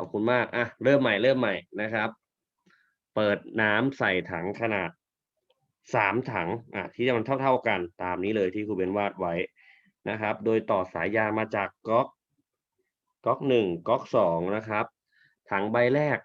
ขอบคุณมากอะเริ่มใหม่เริ่มใหม่นะครับ เปิดน้ำใส่ถังขนาดสามถังอะที่มันเท่า ๆกันตามนี้เลยที่ครูเบนวาดไว้นะครับ โดยต่อสายยางมาจากก๊อกก๊อกหนึ่งก๊อกสองนะครับ ถังใบแรก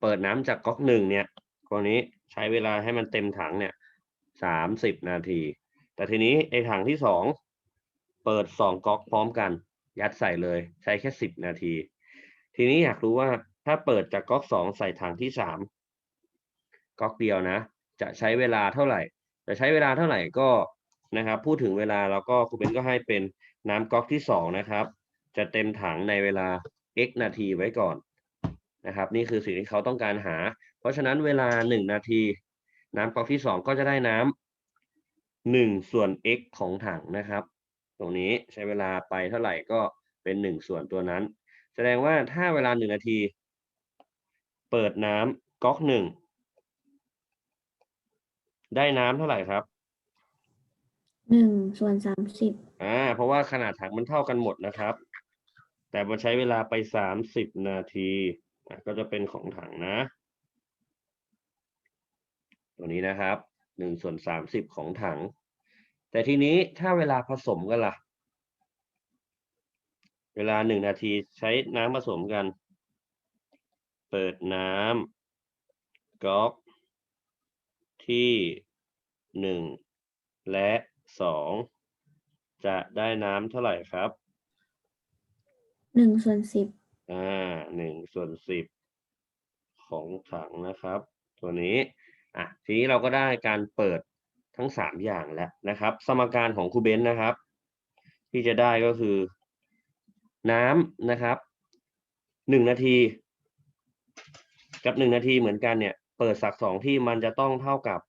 เปิดน้ำจากก๊อกหนึ่งเนี่ยตัวนี้ใช้เวลาให้มันเต็มถังเนี่ยสามสิบนาที แต่ทีนี้ไอ้ถังที่สองเปิดสองก๊อกพร้อมกัน ยัดใส่เลย ใช้แค่สิบนาที ทีนี้อยากรู้ว่าถ้าเปิดจากก๊อกสองใส่ถังที่สามก๊อกเดียวนะ จะใช้เวลาเท่าไหร่ จะใช้เวลาเท่าไหร่ก็นะครับ พูดถึงเวลาแล้วก็ครูเบนก็ให้เป็นน้ำก๊อกที่สองนะครับ จะเต็มถังในเวลา x นาทีไว้ก่อนนะครับ นี่คือสิ่งที่เขาต้องการหา เพราะฉะนั้นเวลาหนึ่งนาที น้ำก๊อกที่สองก็จะได้น้ำหนึ่งส่วน x ของถังนะครับ ตรงนี้ใช้เวลาไปเท่าไหร่ก็เป็นหนึ่งส่วนตัวนั้น แสดงว่าถ้าเวลาหนึ่งนาที เปิดน้ำก๊อกหนึ่งได้น้ำเท่าไหร่ครับ หนึ่งส่วนสามสิบอ่า เพราะว่าขนาดถังมันเท่ากันหมดนะครับ แต่มันใช้เวลาไปสามสิบนาทีอะก็จะเป็นของถังนะ ตัวนี้นะครับหนึ่งส่วนสามสิบของถัง แต่ทีนี้ถ้าเวลาผสมกันล่ะ เวลาหนึ่งนาทีใช้น้ำผสมกัน เปิดน้ำก๊อกที่หนึ่งและสองจะได้น้ำเท่าไหร่ครับหนึ่งส่วนสิบอ่าหนึ่งส่วนสิบของถังนะครับ ตัวนี้อะทีนี้เราก็ได้การเปิดทั้งสามอย่างแล้วนะครับ สมการของครูเบนซ์นะครับ ที่จะได้ก็คือ น้ำนะครับหนึ่งนาที กับหนึ่งนาทีเหมือนกันเนี่ย เปิดสักสองที่มันจะต้องเท่ากับ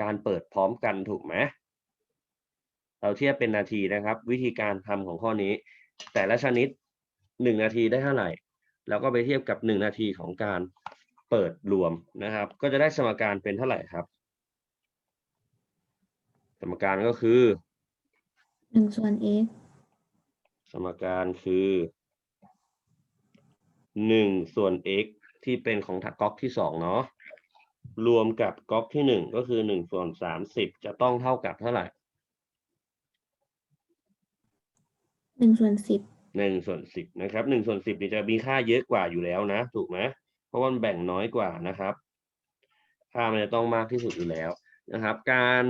การเปิดพร้อมกันถูกไหมเราเทียบเป็นนาทีนะครับ วิธีการทำของข้อนี้ แต่ละชนิดหนึ่งนาทีได้เท่าไหร่ แล้วก็ไปเทียบกับหนึ่งนาทีของการเปิดรวมนะครับ ก็จะได้สมการเป็นเท่าไหร่ครับ สมการก็คือหนึ่งส่วน x สมการคือหนึ่งส่วน x ที่เป็นของถักก๊อกที่สองเนาะรวมกับก๊อกที่หนึ่งก็คือหนึ่งส่วนสามสิบจะต้องเท่ากับเท่าไหร่หนึ่งส่วนสิบหนึ่งส่วนสิบนะครับหนึ่งส่วนสิบนี่จะมีค่าเยอะกว่าอยู่แล้วนะ ถูกไหมเพราะว่ามันแบ่งน้อยกว่านะครับ ค่ามันจะต้องมากที่สุดอยู่แล้วนะครับ การ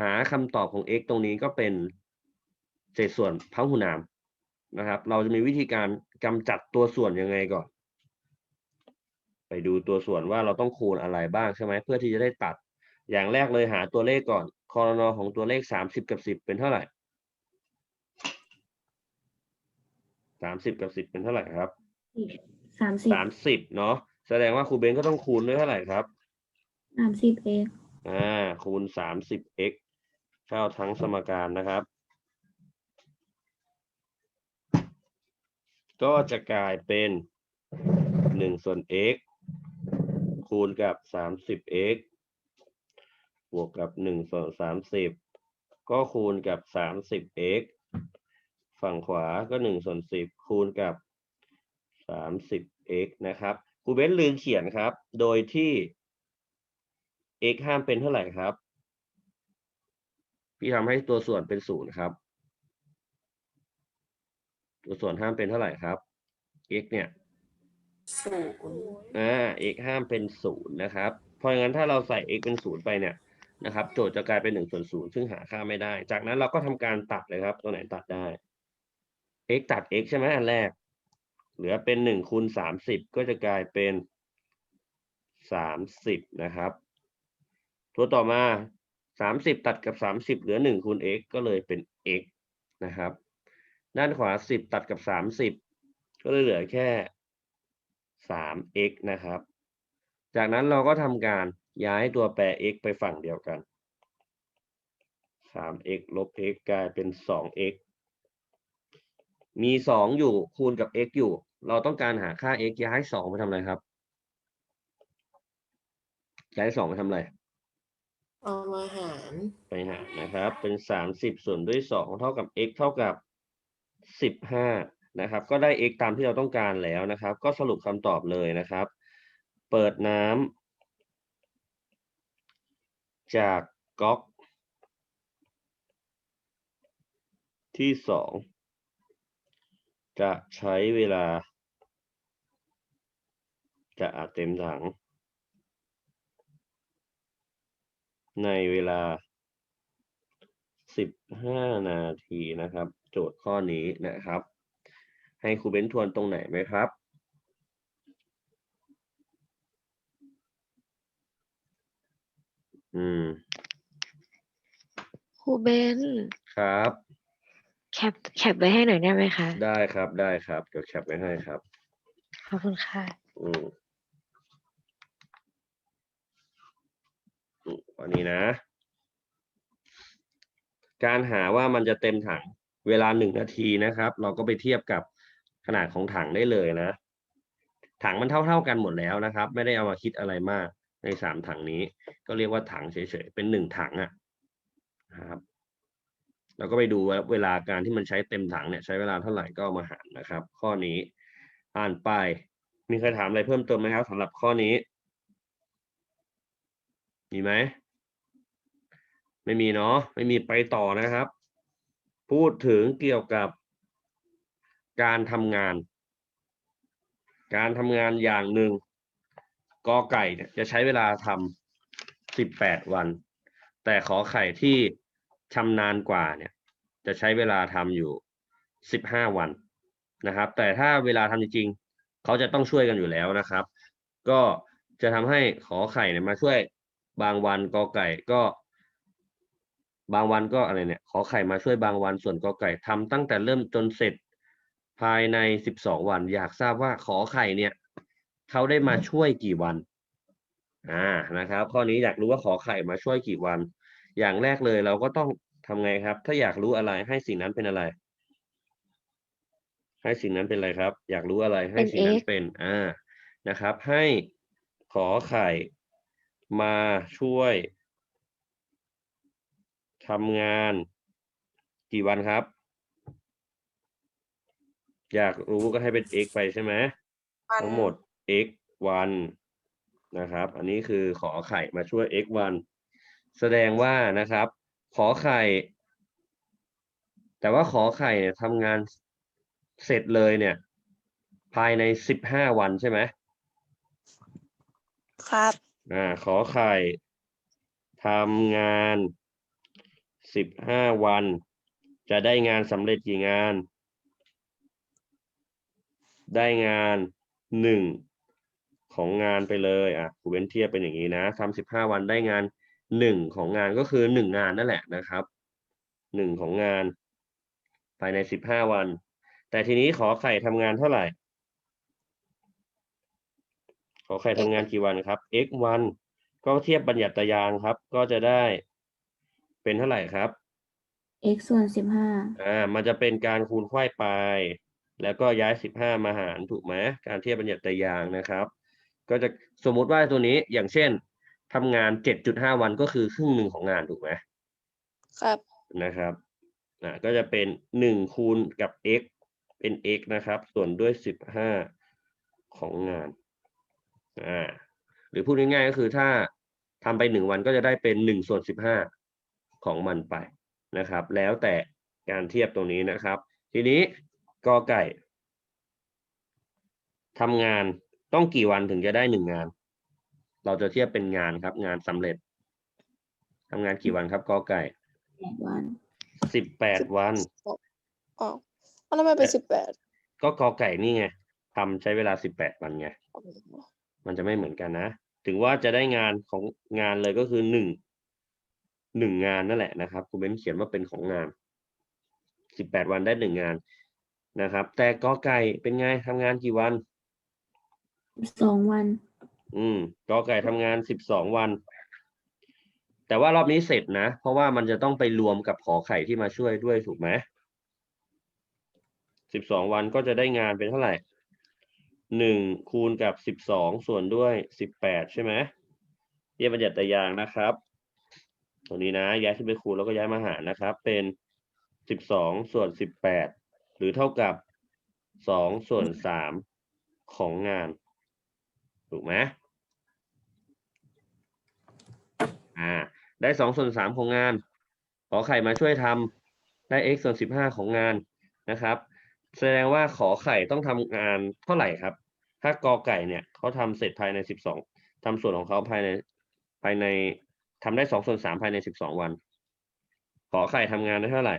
หาคำตอบของ x ตรงนี้ก็เป็นเศษส่วนพหุนาม นะครับ เราจะมีวิธีการกำจัดตัวส่วนยังไงก่อน ไปดูตัวส่วนว่าเราต้องคูณอะไรบ้างใช่ไหมเพื่อที่จะได้ตัด อย่างแรกเลยหาตัวเลขก่อนคอรนอของตัวเลขสามสิบกับสิบเป็นเท่าไหร่สามสิบกับสิบเป็นเท่าไหร่ครับสามสิบสามสิบเนาะแสดงว่าครูเบนก็ต้องคูณด้วยเท่าไหร่ครับสามสิบ x อ่าคูณสามสิบ x เข้าทั้งสมการนะครับ ก็จะกลายเป็นหนึ่งส่วน x คูณกับสามสิบ x บวกกับหนึ่งส่วนสามสิบก็คูณกับสามสิบ x ฝั่งขวาก็หนึ่งส่วนสิบคูณกับสามสิบ x นะครับครูเบนลืมเขียนครับ โดยที่ x ห้ามเป็นเท่าไหร่ครับ พี่ทำให้ตัวส่วนเป็นศูนย์ครับ ส่วนห้ามเป็นเท่าไหร่ครับ x เนี่ยศูนย์อ่า x ห้ามเป็นศูนย์นะครับ เพราะงั้นถ้าเราใส่ x เป็นศูนย์ไปเนี่ยนะครับ โจทย์จะกลายเป็นหนึ่งส่วนศูนย์ซึ่งหาค่าไม่ได้ จากนั้นเราก็ทำการตัดเลยครับ ตัวไหนตัดได้ x ตัด x ใช่ไหมอันแรก เหลือเป็นหนึ่งคูณสามสิบก็จะกลายเป็นสามสิบนะครับ ตัวต่อมาสามสิบตัดกับสามสิบเหลือหนึ่งคูณ x ก็เลยเป็น x นะครับ ด้านขวาสิบตัดกับสามสิบก็เลยเหลือแค่สาม x นะครับ จากนั้นเราก็ทำการย้ายตัวแปร x ไปฝั่งเดียวกันสาม x ลบ x กลายเป็นสอง x มีสองอยู่คูณกับ x อยู่ เราต้องการหาค่า x ย้ายสองไปทำอะไรครับ ย้ายสองไปทำอะไรเอามาหารไปหารนะครับ เป็นสามสิบส่วนด้วยสองเท่ากับ x เท่ากับ สิบห้านะครับ ก็ได้ x ตามที่เราต้องการแล้วนะครับ ก็สรุปคำตอบเลยนะครับ เปิดน้ำจากก๊อกที่สองจะใช้เวลา จะอาจเต็มถัง ในเวลา15นาทีนะครับ โจทย์ข้อนี้นะครับ ให้ครูเบ้นทวนตรงไหนไหมครับ อืมครูเบนครับ แคปแคปไว้ให้หน่อยได้ไหมคะได้ครับได้ครับเดี๋ยวแคปไว้ให้ครับ ขอบคุณค่ะ อืมอืมอันนี้นะ การหาว่ามันจะเต็มถัง เวลาหนึ่งนาทีนะครับ เราก็ไปเทียบกับขนาดของถังได้เลยนะ ถังมันเท่า ๆกันหมดแล้วนะครับ ไม่ได้เอามาคิดอะไรมากในสามถังนี้ ก็เรียกว่าถังเฉยๆเป็นหนึ่งถังอะนะครับเราก็ไปดูว่าเวลาการที่มันใช้เต็มถังเนี่ยใช้เวลาเท่าไหร่ก็เอามาหารนะครับ ข้อนี้อ่านไป มีใครถามอะไรเพิ่มเติมไหมครับสำหรับข้อนี้ มีไหม ไม่มีเนาะไม่มีไปต่อนะครับ พูดถึงเกี่ยวกับการทำงาน การทำงานอย่างหนึ่งกอไก่เนี่ยจะใช้เวลาทำสิบแปดวัน แต่ขอไข่ที่ชำนาญกว่าเนี่ย จะใช้เวลาทำอยู่สิบห้าวันนะครับ แต่ถ้าเวลาทำจริงๆเขาจะต้องช่วยกันอยู่แล้วนะครับ ก็จะทำให้ขอไข่เนี่ยมาช่วยบางวันกอไก่ก็ บางวันก็อะไรเนี่ย ขอไข่มาช่วยบางวันส่วนกอไก่ทำตั้งแต่เริ่มจนเสร็จภายในสิบสองวัน อยากทราบว่าขอไข่เนี่ยเขาได้มาช่วยกี่วัน อ่านะครับ ข้อนี้อยากรู้ว่าขอไข่มาช่วยกี่วัน อย่างแรกเลยเราก็ต้องทำไงครับ ถ้าอยากรู้อะไรให้สิ่งนั้นเป็นอะไร ให้สิ่งนั้นเป็นอะไรครับ อยากรู้อะไรให้เป็นสิ่งนั้น x เป็น อ่านะครับ ให้ขอไข่มาช่วย ทำงาน กี่วันครับ อยากรู้ก็ให้เป็น x ไปใช่ไหมวันทั้งหมด x วันนะครับ อันนี้คือขอไข่มาช่วย x วันแสดงว่านะครับ ขอไข่ แต่ว่าขอไข่เนี่ยทำงานเสร็จเลยเนี่ย ภายในสิบห้าวันใช่ไหมครับ อ่า ขอไข่ทำงาน สิบห้าวัน จะได้งานสำเร็จกี่งาน ได้งานหนึ่งของงานไปเลยอะครูเว้นเทียบเป็นอย่างนี้นะทำสิบห้าวันได้งานหนึ่งของงานก็คือหนึ่งงานนั่นแหละนะครับหนึ่งของงานภายในสิบห้าวัน แต่ทีนี้ขอไข่ทำงานเท่าไหร่ ขอไข่ทำงานกี่วันครับ x วันก็เทียบบัญญัติยางครับ ก็จะได้ เป็นเท่าไหร่ครับ x ส่วนสิบห้าอ่า มันจะเป็นการคูณไขว้ไปแล้วก็ย้ายสิบห้ามาหารถูกไหมการเทียบบัญญัติยางนะครับ ก็จะสมมุติว่าตัวนี้อย่างเช่นทำงานเจ็ดจุดห้าวันก็คือครึ่งหนึ่งของงานถูกไหมครับนะครับอ่าก็จะเป็นหนึ่งคูณกับ x เป็น x นะครับ ส่วนด้วยสิบห้าของงานอ่าหรือพูดง่ายๆก็คือถ้าทำไปหนึ่งวันก็จะได้เป็นหนึ่งส่วนสิบห้า ของมันไปนะครับ แล้วแต่การเทียบตรงนี้นะครับ ทีนี้กอไก่ทำงานต้องกี่วันถึงจะได้หนึ่งงาน เราจะเทียบเป็นงานครับ งานสำเร็จทำงานกี่วันครับกอไก่แปดวันสิบแปดวันอ๋อแล้วทำไมเป็นสิบแปดก็กอไก่นี่ไงทำใช้เวลาสิบแปดวันไงมันจะไม่เหมือนกันนะ ถึงว่าจะได้งานของงานเลยก็คือหนึ่ง หนึ่งงานนั่นแหละนะครับคุณเบนเขียนว่าเป็นของงานสิบแปดวันได้หนึ่งงานนะครับ แต่กอไก่เป็นไงทำงานกี่วัน สองวัน อืมกอไก่ทำงานสิบสองวัน แต่ว่ารอบนี้เสร็จนะ เพราะว่ามันจะต้องไปรวมกับขอไข่ที่มาช่วยด้วยถูกไหมสิบสองวันก็จะได้งานเป็นเท่าไหร่หนึ่งคูณกับสิบสองส่วนด้วยสิบแปดใช่ไหมเรียกบัญญัติยางนะครับ ตัวนี้นะย้ายขึ้นไปคูณแล้วก็ย้ายมาหารนะครับ เป็นสิบสองส่วนสิบแปดหรือเท่ากับสองส่วนสามของงาน ถูกไหมอ่า ได้สองส่วนสามของงาน ขอไข่มาช่วยทำได้ x ส่วนสิบห้าของงานนะครับ แสดงว่าขอไข่ต้องทำงานเท่าไหร่ครับ ถ้ากอไก่เนี่ยเขาทำเสร็จภายในสิบสองทำส่วนของเขาภายในภายใน ทำได้สองส่วนสามภายในสิบสองวัน ขอไข่ทำงานได้เท่าไหร่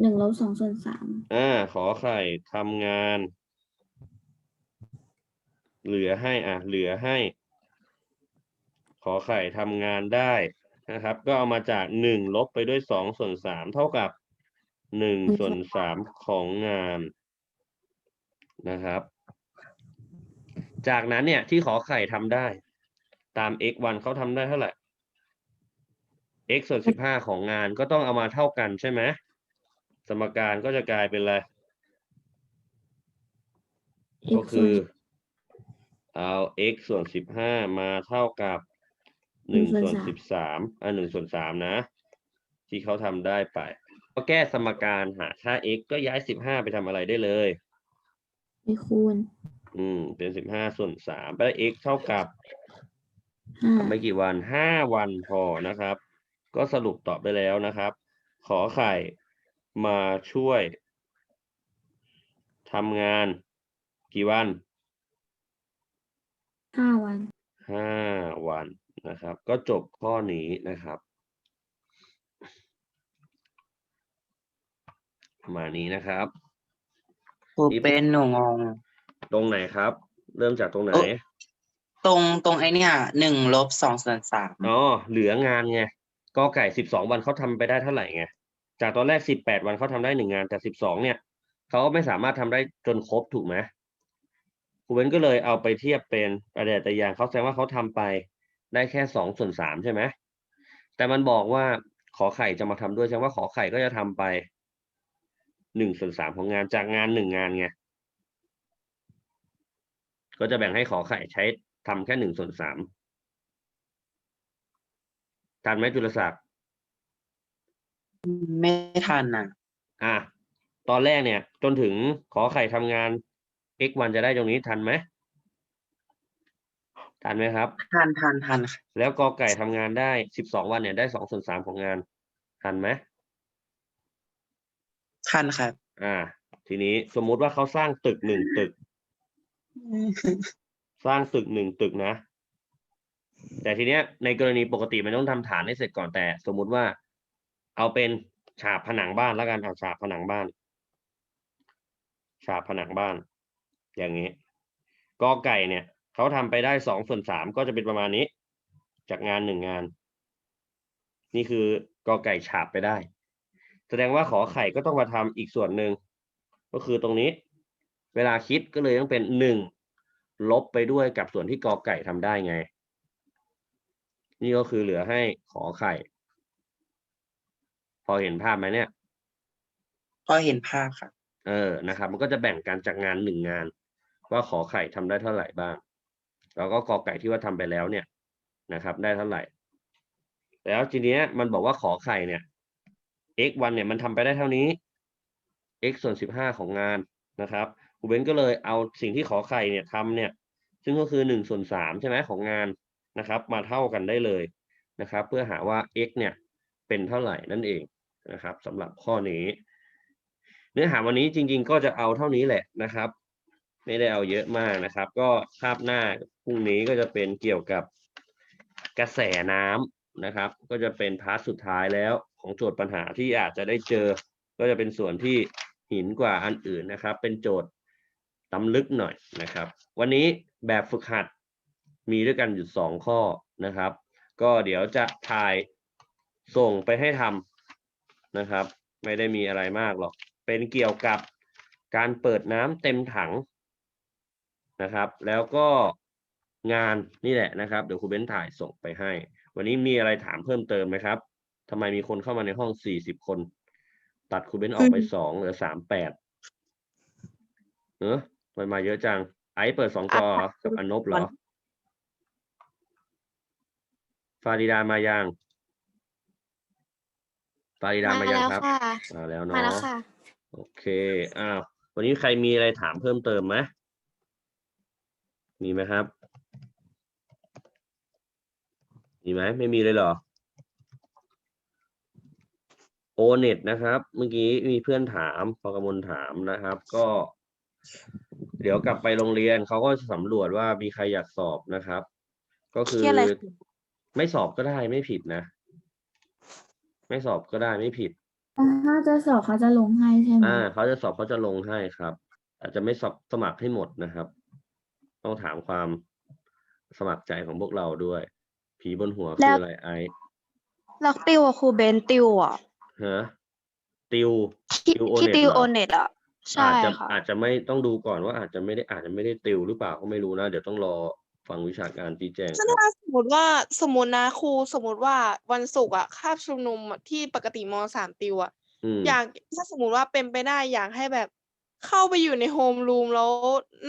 หนึ่งลบสองส่วนสามอ่าขอไข่ทำงาน เหลือให้อะเหลือให้ ขอไข่ทำงานได้นะครับ ก็เอามาจากหนึ่งลบไปด้วยสองส่วนสามเท่ากับหนึ่งส่วนสามของงานนะครับ จากนั้นเนี่ยที่ขอไข่ทำได้ ตาม x 1เขาทำได้เท่าไหร่ x ส่วนสิบห้าของงานก็ต้องเอามาเท่ากันใช่ไหมสมการก็จะกลายเป็นอะไร ก็คือเอา x ส่วนสิบห้ามาเท่ากับหนึ่งส่วนสิบสามอ่าหนึ่งส่วนสามนะ ที่เขาทำได้ไป ก็แก้สมการหาค่า x ก็ย้ายสิบห้าไปทำอะไรได้เลยไปคูณ อืม เป็นสิบห้าส่วนสามไป x เท่ากับห้าทำไปกี่วันห้าวันพอนะครับ ก็สรุปตอบไปแล้วนะครับ ขอไข่มาช่วยทำงานกี่วันห้าวันห้าวันนะครับ ก็จบข้อนี้นะครับประมาณนี้นะครับครูเป็นหนูงง ตรงไหนครับ เริ่มจากตรงไหนโอ๊ะตรงตรงไอเนี่ยหนึ่งลบสองส่วนสามอ๋อเหลืองานไง กอไก่สิบสองวันเขาทำไปได้เท่าไหร่ไงจากตอนแรกสิบแปดวันเขาทำได้หนึ่งงานแต่สิบสองเนี่ยเขาไม่สามารถทำได้จนครบถูกไหมครูเบนก็เลยเอาไปเทียบเป็นประเดตยางเขาแสดงว่าเขาทำไปได้แค่สองส่วนสามใช่ไหมแต่มันบอกว่าขอไข่จะมาทำด้วยแสดงว่าขอไข่ก็จะทำไปหนึ่งส่วนสามของงานจากงานหนึ่งงานไงก็จะแบ่งให้ขอไข่ใช้ทำแค่หนึ่งส่วนสาม ทันไหมจุลศักดิ์ไม่ทันอะ อะตอนแรกเนี่ย จนถึงขอไข่ทำงาน x วันจะได้ตรงนี้ทันไหมทันไหมครับ ทันทันทันค่ะแล้วกอไก่ทำงานได้สิบสองวันเนี่ยได้สองส่วนสามของงาน ทันไหมทันครับอ่า ทีนี้สมมุติว่าเขาสร้างตึกหนึ่งตึก สร้างตึกหนึ่งตึกนะ แต่ทีเนี้ยในกรณีปกติมันต้องทำฐานให้เสร็จก่อนแต่ สมมุติว่า เอาเป็นฉาบผนังบ้านแล้วกันเอาฉาบผนังบ้าน ฉาบผนังบ้าน อย่างนี้กอไก่เนี่ยเขาทำไปได้สองส่วนสามก็จะเป็นประมาณนี้ จากงานหนึ่งงาน นี่คือกอไก่ฉาบไปได้ แสดงว่าขอไข่ก็ต้องมาทำอีกส่วนหนึ่งก็คือตรงนี้ เวลาคิดก็เลยต้องเป็นหนึ่งลบไปด้วยกับส่วนที่กอไก่ทำได้ไง นี่ก็คือเหลือให้ขอไข่ พอเห็นภาพไหมเนี่ย พอเห็นภาพค่ะ เออนะครับ มันก็จะแบ่งกันจากงานหนึ่งงาน ว่าขอไข่ทำได้เท่าไหร่บ้าง แล้วก็กอไก่ที่ว่าทำไปแล้วเนี่ยนะครับ ได้เท่าไหร่ แล้วทีเนี้ยมันบอกว่าขอไข่เนี่ย x วันเนี่ยมันทำไปได้เท่านี้ x ส่วนสิบห้าของงานนะครับครูเบนก็เลยเอาสิ่งที่ขอไข่เนี่ยทำเนี่ย ซึ่งก็คือหนึ่งส่วนสามใช่ไหมของงาน นะครับ มาเท่ากันได้เลยนะครับ เพื่อหาว่า x เนี่ยเป็นเท่าไหร่นั่นเองนะครับสำหรับข้อนี้ เนื้อหาวันนี้จริง ๆ ก็จะเอาเท่านี้แหละนะครับ ไม่ได้เอาเยอะมากนะครับ ก็คาบหน้าพรุ่งนี้ก็จะเป็นเกี่ยวกับกระแสน้ำนะครับ ก็จะเป็นพาร์ทสุดท้ายแล้วของโจทย์ปัญหาที่อาจจะได้เจอ ก็จะเป็นส่วนที่หินกว่าอันอื่นนะครับ เป็นโจทย์ล้ำลึกหน่อยนะครับ วันนี้แบบฝึกหัด มีด้วยกันอยู่สองข้อนะครับ ก็เดี๋ยวจะถ่ายส่งไปให้ทำนะครับ ไม่ได้มีอะไรมากหรอก เป็นเกี่ยวกับการเปิดน้ำเต็มถังนะครับ แล้วก็งานนี่แหละนะครับ เดี๋ยวครูเบ้นถ่ายส่งไปให้ วันนี้มีอะไรถามเพิ่มเติมไหมครับทำไมมีคนเข้ามาในห้องสี่สิบคน ตัดครูเบ้นออกไปสองเหลือสามแปดเออไมมาเยอะจัง ไอซ์เปิดสองจอเหรอกับอนนบเหรอ ฟาริดามายังฟาริดามายังครับ มาแล้วมาแล้วเนาะค่ะ โอเคอ้าววันนี้ใครมีอะไรถามเพิ่มเติมไหมมีไหมครับ มีไหมไม่มีเลยเหรอโอเน็ตนะครับ เมื่อกี้มีเพื่อนถามพอกมลถามนะครับ ก็ เดี๋ยวกลับไปโรงเรียนเขาก็จะสำรวจว่ามีใครอยากสอบนะครับ ก็คือ เครียดอะไร ไม่สอบก็ได้ไม่ผิดนะ ไม่สอบก็ได้ไม่ผิด ถ้าจะสอบเขาจะลงให้ใช่ไหมอ่าเขาจะสอบเขาจะลงให้ครับ อาจจะไม่สอบสมัครให้หมดนะครับ ต้องถามความสมัครใจของพวกเราด้วย ผีบนหัวคืออะไรไอซ์แล้วติวอะครูเบนติวอะฮะติว ที่ติวที่ O-net ติวเหรอ โอเน็ตอะใช่อาจจะค่ะอาจจะไม่ต้องดูก่อนว่าอาจจะไม่ได้อาจจะไม่ได้ติวหรือเปล่าก็ไม่รู้นะ เดี๋ยวต้องรอ ฟังวิชาการชี้แจงครับถ้าสมมติว่าสมมตินะครูสมมติว่าวันศุกร์อะคาบชุมนุมอะที่ปกติมสามติวอะอืมอยากถ้าสมมติว่าเป็นไปได้อยากให้แบบเข้าไปอยู่ในโฮมรูมแล้ว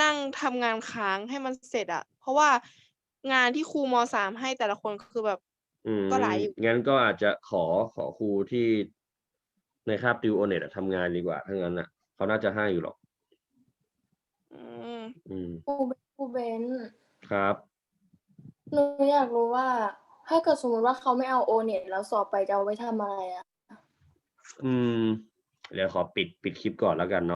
นั่งทำงานค้างให้มันเสร็จอะเพราะว่างานที่ครูมสามให้แต่ละคนคือแบบอืมก็หลายอยู่งั้นก็อาจจะขอขอครูที่ในคาบติวโอเน็ตทำงานดีกว่าถ้างั้นน่ะเขาน่าจะให้อยู่หรอก อืมอืมครูเบนครูเบน ครับ หนูอยากรู้ว่า ถ้าเกิดสมมติว่าเขาไม่เอาโอเน็ตแล้วสอบไปจะเอาไว้ทำอะไรอะ อืม เดี๋ยวขอปิดปิดคลิปก่อนแล้วกันเนาะ